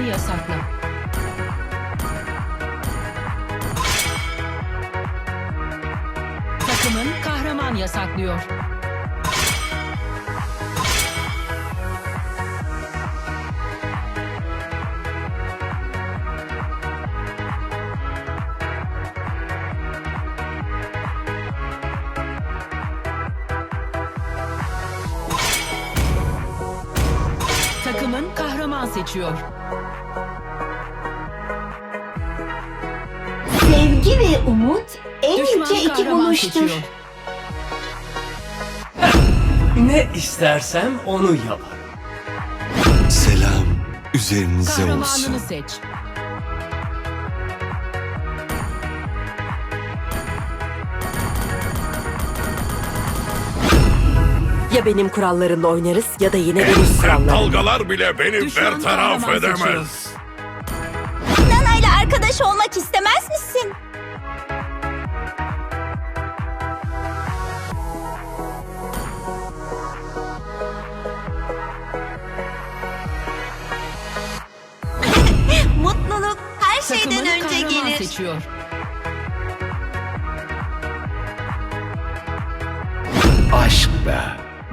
Kahramanı yasakla. Takımın kahraman yasaklıyor. Takımın kahraman seçiyor. Sevgi ve umut en Düşman yüce iki kahraman buluştur. seçiyor. Ne istersem onu yaparım. Selam üzerinize olsun. Kahramanını seç. Ya benim kurallarımla oynarız ya da yine benim Sert kurallarımla. dalgalar bile beni Düşman bertaraf kahraman seçiyor. Nana'yla arkadaş olmak istemez misin? Mutluluk her şeyden önce kahraman gelir. seçiyor. Aşk be,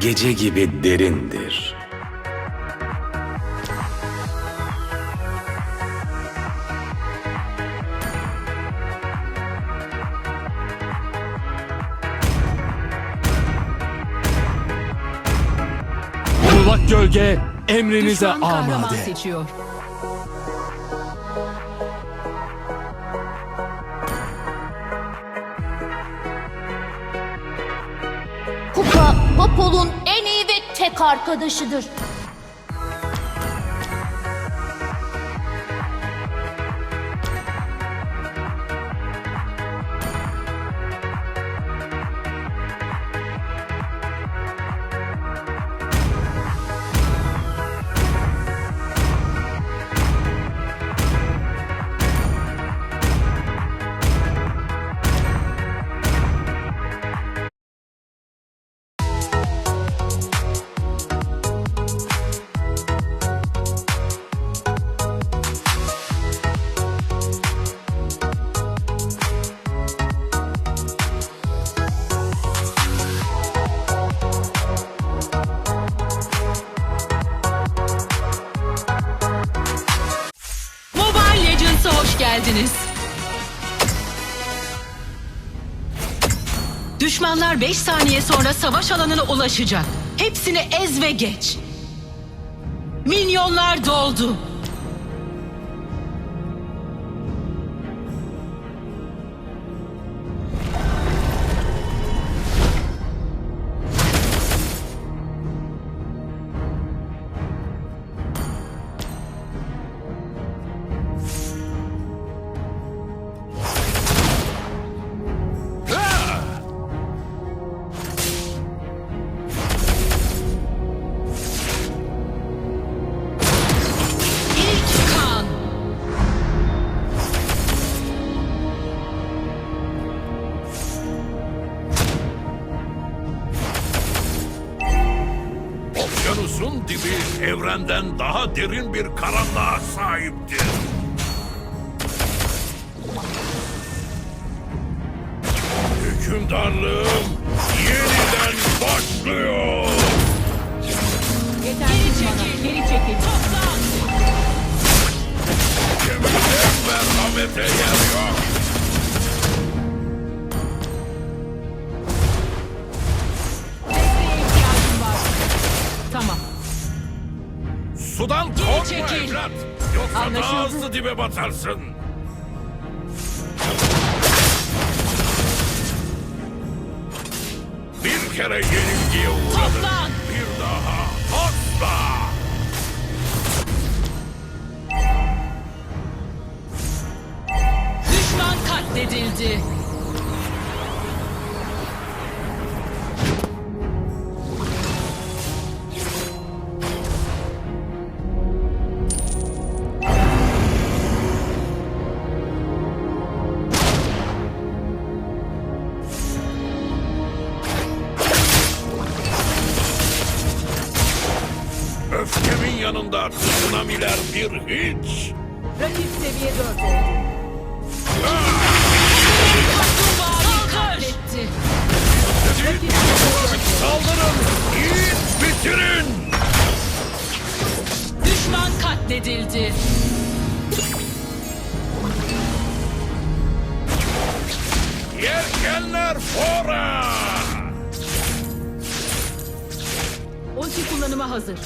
gece gibi derindir. Gölge emrinize Düşman amade. seçiyor. Kupa, Popol'un en iyi ve tek arkadaşıdır. Düşmanlar 5 saniye sonra savaş alanına ulaşacak. Hepsini ez ve geç. Minyonlar doldu. Daha derin bir karanlığa sahiptir. Hükümdarlığım yeniden başlıyor. Geri çekil, geri çekil. Toplan. Gemide merhamete yer Sudan korkma çekil. evlat. Yoksa Anlaşıldı. daha hızlı dibe batarsın. Bir kere yenilgiye uğradın. Toplan. Bir daha asla. Düşman katledildi. Tsunamiler bir hiç. Rakip seviye 4 oldu. Kaplumbağayı katletti. Saldırın! Yiğit bitirin! Düşman katledildi. Yelkenler fora! Ulti kullanıma hazır.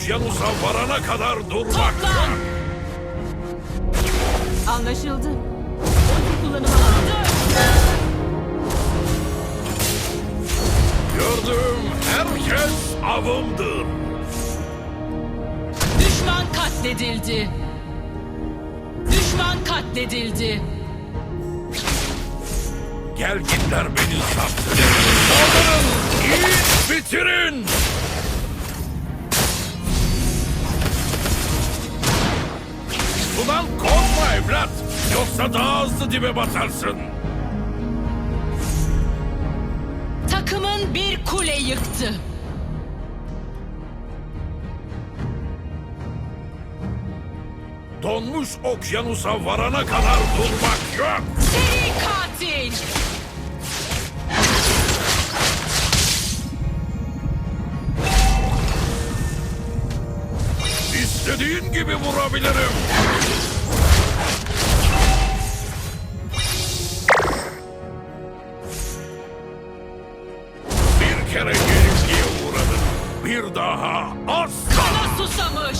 Okyanusa varana kadar durmak Toplan! yok. Anlaşıldı. Ulti kullanıma hazır. Gördüğüm herkes avımdır. Düşman katledildi. Düşman katledildi. Gel gitler beni sattı. Saldırın! Yiğit bitirin! Sudan korkma evlat. Yoksa daha hızlı dibe batarsın. Takımın bir kule yıktı. Donmuş okyanusa varana kadar durmak yok. Seri katil. İstediğin gibi vurabilirim. Bir kere yenilgiye uğradın. Bir daha asla. Kana susamış.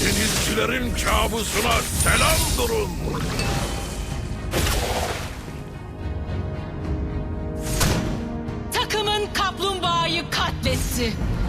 Denizcilerin kabusuna selam durun. 谢谢。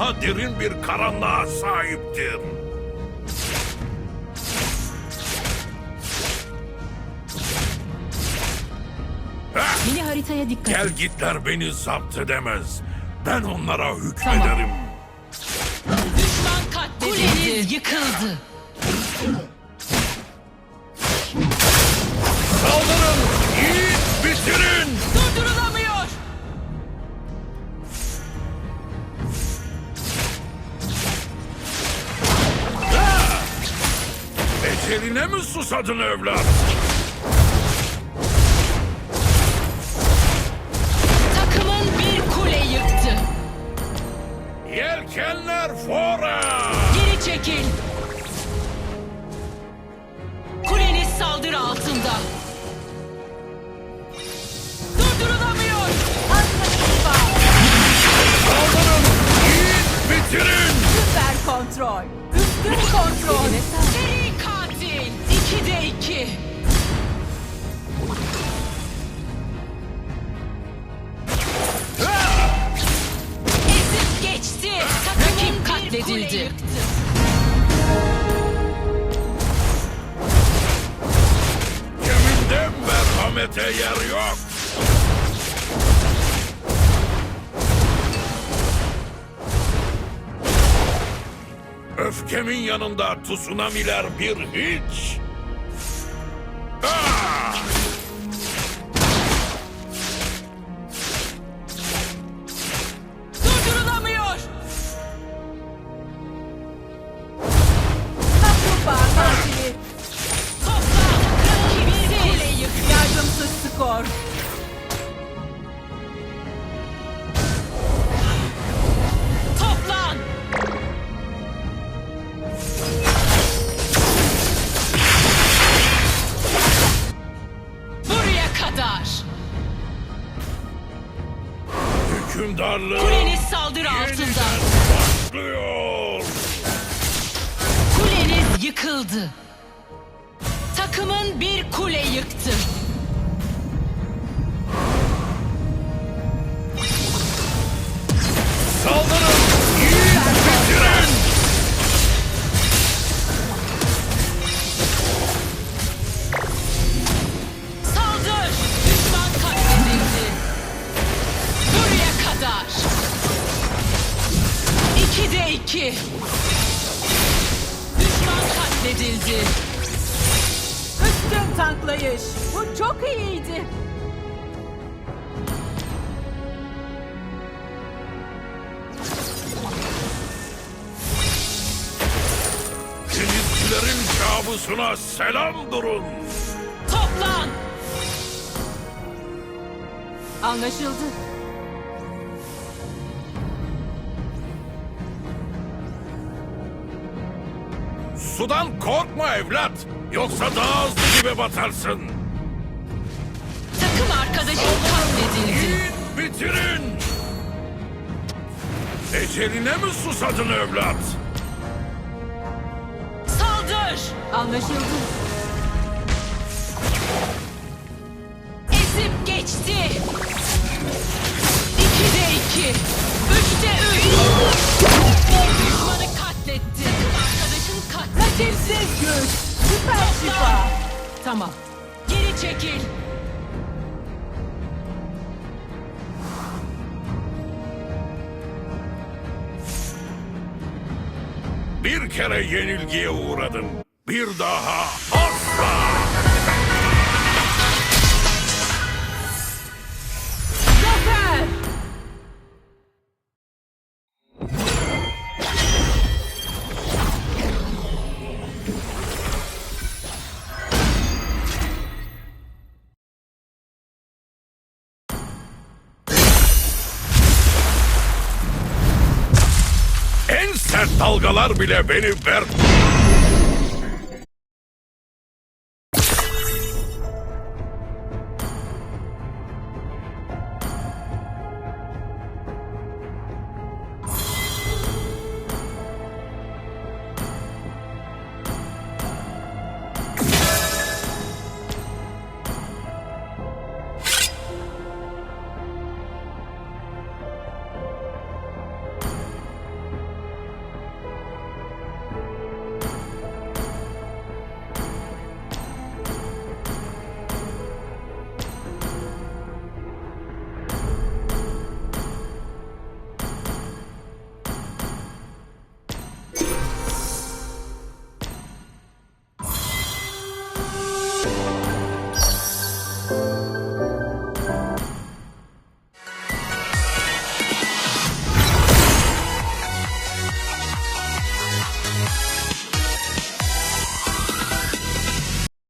Daha derin bir karanlığa sahiptir. Heh, Mini haritaya dikkat Gel gitler beni zapt edemez. Ben onlara hükmederim. Düşman katledildi. Kuleniz yıkıldı. Eceline mi susadın evlat? Takımın bir kule yıktı. Yelkenler fora! Geri çekil. Kuleniz saldırı altında. Durdurulamıyor. Saldırın! Yiğit bitirin! Süper kontrol. Üstün kontrol. Seri katil. İkide iki. Ezip geçti. Rakip katledildi. Geminde merhamete yer yok. Öfkemin yanında tsunamiler bir hiç. Tanklayış. Bu çok iyiydi. Denizcilerin kabusuna selam durun. Toplan! Anlaşıldı. Sudan korkma evlat. Yoksa daha hızlı gibi batarsın. Takım arkadaşın katledildi. Yiğit bitirin! Eceline mi susadın evlat? Saldır! Anlaşıldı. Ezip geçti. İki de iki. Üçte üç. Tamam. Geri çekil. Bir kere yenilgiye uğradım. Bir daha dalgalar bile beni berk